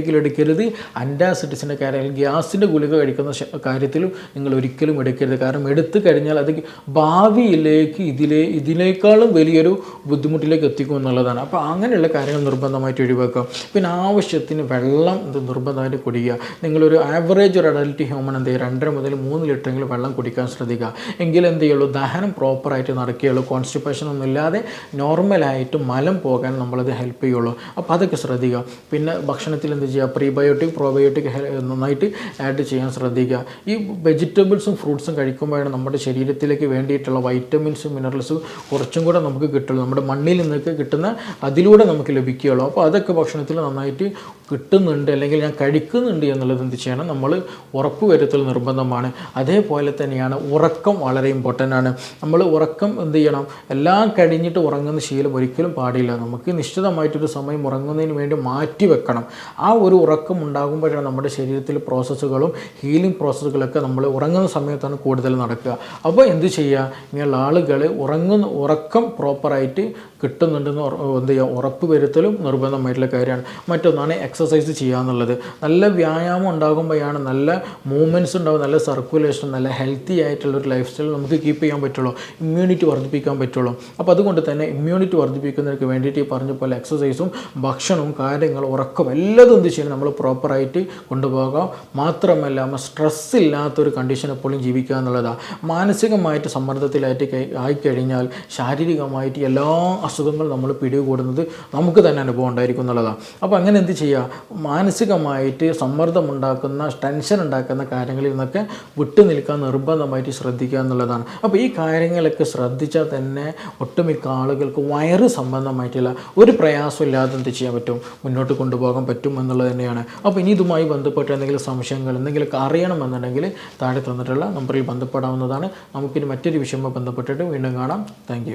ആന്റിബയോട്ടിക്കിൽ എടുക്കരുത്. അൻഡാസിറ്റിസിന്റെ കാര്യം ഗ്യാസിന്റെ ഗുളിക കഴിക്കുന്ന കാര്യത്തിലും നിങ്ങൾ ഒരിക്കലും എടുക്കരുത്. കാരണം എടുത്തു കഴിഞ്ഞാൽ അത് ഭാവിയിലേക്ക് ഇതിലെ ഇതിനേക്കാളും വലിയൊരു ബുദ്ധിമുട്ടിലേക്ക് എത്തിക്കും എന്നുള്ളതാണ്. അപ്പോൾ അങ്ങനെയുള്ള കാര്യങ്ങൾ നിർബന്ധമായിട്ട് ഒഴിവാക്കുക. പിന്നെ ആവശ്യത്തിന് വെള്ളം ഇത് നിർബന്ധമായിട്ട് കുടിക്കുക. നിങ്ങളൊരു ആവറേജ് ഒരു അഡൽറ്റ് ഹ്യൂമൻ എന്ത് ചെയ്യുക രണ്ടര മുതൽ മൂന്ന് ലിറ്ററെങ്കിലും വെള്ളം കുടിക്കാൻ ശ്രദ്ധിക്കുക. എങ്കിൽ എന്ത് ചെയ്യുള്ളൂ? ദഹനം പ്രോപ്പറായിട്ട് നടക്കുകയുള്ളൂ. കോൺസ്റ്റിപ്പേഷൻ ഒന്നും ഇല്ലാതെ നോർമലായിട്ട് മലം പോകാൻ നമ്മളത് ഹെൽപ്പ് ചെയ്യുള്ളൂ. അപ്പോൾ അതൊക്കെ ശ്രദ്ധിക്കുക. പിന്നെ ഭക്ഷണത്തിൽ എന്ത് ചെയ്യുക പ്രീബയോട്ടിക് പ്രോബയോട്ടിക് നന്നായിട്ട് ആഡ് ചെയ്യാൻ ശ്രദ്ധിക്കുക. ഈ വെജിറ്റബിൾസും ഫ്രൂട്ട്സും കഴിക്കുമ്പോഴാണ് നമ്മുടെ ശരീരത്തിലേക്ക് വേണ്ടിയിട്ടുള്ള വൈറ്റമിൻസും മിനറൽസും കുറച്ചും കൂടെ നമുക്ക് കിട്ടുള്ളൂ. നമ്മുടെ മണ്ണിൽ നിന്നൊക്കെ കിട്ടുന്ന അതിലൂടെ നമുക്ക് ലഭിക്കുകയുള്ളൂ. അപ്പോൾ അതൊക്കെ ഭക്ഷണത്തിൽ നന്നായിട്ട് കിട്ടുന്നുണ്ട് അല്ലെങ്കിൽ ഞാൻ കഴിക്കുന്നുണ്ട് എന്നുള്ളത് എന്ത് ചെയ്യണം? നമ്മൾ ഉറപ്പ് വരുത്തൽ നിർബന്ധമാണ്. അതേപോലെ തന്നെയാണ് ഉറക്കം വളരെ ഇമ്പോർട്ടന്റ് ആണ്. നമ്മൾ ഉറക്കം എന്ത് ചെയ്യണം? എല്ലാം കഴിഞ്ഞിട്ട് ഉറങ്ങുന്ന ശീലം ഒരിക്കലും പാടില്ല. നമുക്ക് നിശ്ചിതമായിട്ടൊരു സമയം ഉറങ്ങുന്നതിന് വേണ്ടി മാറ്റി വെക്കണം. ആ ഒരു ഉറക്കം ഉണ്ടാകുമ്പോഴാണ് നമ്മുടെ ശരീരത്തിൽ പ്രോസസ്സുകളും ഹീലിംഗ് പ്രോസസ്സുകളൊക്കെ നമ്മൾ ഉറങ്ങുന്ന സമയത്താണ് കൂടുതൽ നടക്കുക. അപ്പോൾ എന്ത് ചെയ്യുക? ഇങ്ങനെയുള്ള ആളുകൾ ഉറങ്ങുന്ന ഉറക്കം പ്രോപ്പറായിട്ട് കിട്ടുന്നുണ്ടെന്ന് എന്ത് ചെയ്യുക? ഉറപ്പ് വരുത്തലും നിർബന്ധമായിട്ടുള്ള കാര്യമാണ്. മറ്റൊന്നാണ് എക്സസൈസ് ചെയ്യുക എന്നുള്ളത്. നല്ല വ്യായാമം ഉണ്ടാകുമ്പോഴാണ് നല്ല മൂവ്മെന്റ്സ് ഉണ്ടാവും നല്ല സർക്കുലേഷൻ നല്ല ഹെൽത്തി ആയിട്ടുള്ള ഒരു ലൈഫ് സ്റ്റൈൽ നമുക്ക് കീപ്പ് ചെയ്യാൻ പറ്റുള്ളൂ ഇമ്മ്യൂണിറ്റി വർദ്ധിപ്പിക്കാൻ പറ്റുള്ളൂ. അപ്പോൾ അതുകൊണ്ട് തന്നെ ഇമ്മ്യൂണിറ്റി വർദ്ധിപ്പിക്കുന്നതിന് വേണ്ടിയിട്ട് ഈ പറഞ്ഞ പോലെ എക്സസൈസും ഭക്ഷണവും കാര്യങ്ങളും ഉറക്കം എല്ലാതും എന്ത് ചെയ്യണം നമ്മൾ പ്രോപ്പറായിട്ട് കൊണ്ടുപോകാം. മാത്രമല്ല നമ്മൾ സ്ട്രെസ് ഇല്ലാത്തൊരു കണ്ടീഷൻ എപ്പോഴും ജീവിക്കുക എന്നുള്ളതാണ് മാനസികമായിട്ട് സമ്മർദ്ദത്തിലായിട്ട് കഴി- ആയിക്കഴിഞ്ഞാൽ ശാരീരികമായിട്ട് എല്ലാ അസുഖങ്ങളും നമ്മൾ പിടികൂടുന്നത് നമുക്ക് തന്നെ അനുഭവം ഉണ്ടായിരിക്കും എന്നുള്ളതാണ് അപ്പോൾ അങ്ങനെ എന്ത് ചെയ്യുക മാനസികമായിട്ട് സമ്മർദ്ദം ഉണ്ടാക്കുന്ന ടെൻഷൻ ഉണ്ടാക്കുന്ന കാര്യങ്ങളിൽ നിന്നൊക്കെ വിട്ടു നിൽക്കാൻ നിർബന്ധമായിട്ട് ശ്രദ്ധിക്കുക എന്നുള്ളതാണ്. അപ്പോൾ ഈ കാര്യങ്ങളൊക്കെ ശ്രദ്ധിച്ചാൽ തന്നെ ഒട്ടുമിക്ക ആളുകൾക്ക് വയറ് സംബന്ധമായിട്ടുള്ള ഒരു പ്രയാസം ഇല്ലാതെ എന്ത് ചെയ്യാൻ പറ്റും? മുന്നോട്ട് കൊണ്ടുപോകാൻ പറ്റും എന്നുള്ളത് തന്നെയാണ്. അപ്പോൾ ഇനി ഇതുമായി ബന്ധപ്പെട്ട് എന്തെങ്കിലും സംശയങ്ങൾ എന്തെങ്കിലുമൊക്കെ അറിയണമെന്നുണ്ടെങ്കിൽ താഴെ തന്നിട്ടുള്ള നമ്പറിൽ ബന്ധപ്പെടാവുന്നതാണ്. നമുക്കിനി മറ്റൊരു വിഷയവുമായി ബന്ധപ്പെട്ടിട്ട് വീണ്ടും കാണാം. താങ്ക്